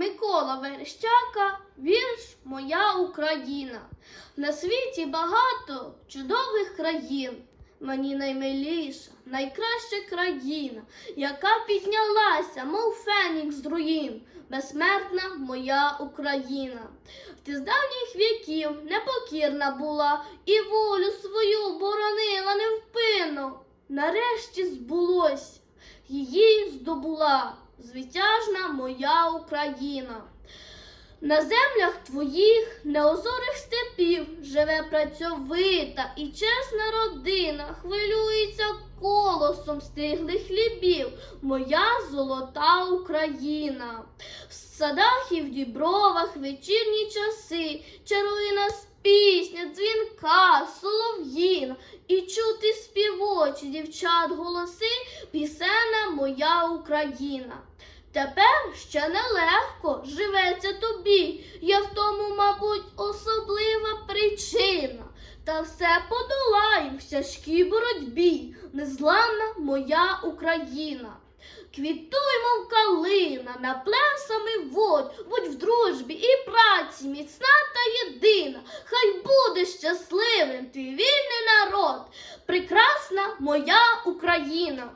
Микола Верещака, вірш Моя Україна. На світі багато чудових країн. Мені наймиліша, найкраща країна, яка піднялася, мов фенікс з руїн, безсмертна моя Україна. Ти з давніх віків непокірна була і волю свою боронила невпинно. Нарешті збулось, її здобула звитяжна моя Україна. На землях твоїх неозорих степів живе працьовита і чесна родина, хвилюється колосом стиглих хлібів, моя золота Україна. В садах і в дібровах вечірні часи чарує нас пісня, дзвінка, чути співочі дівчат голоси, пісена моя Україна. Тепер ще нелегко живеться тобі, я в тому, мабуть, особлива причина. Та все подолаю в тяжкій боротьбі, незламна моя Україна. Квітуй, мов калина, на плесами водь, будь в дружбі і праці, міцна та єдина. Хай буде щасливим твій вільний народ, прекрасна моя Україна.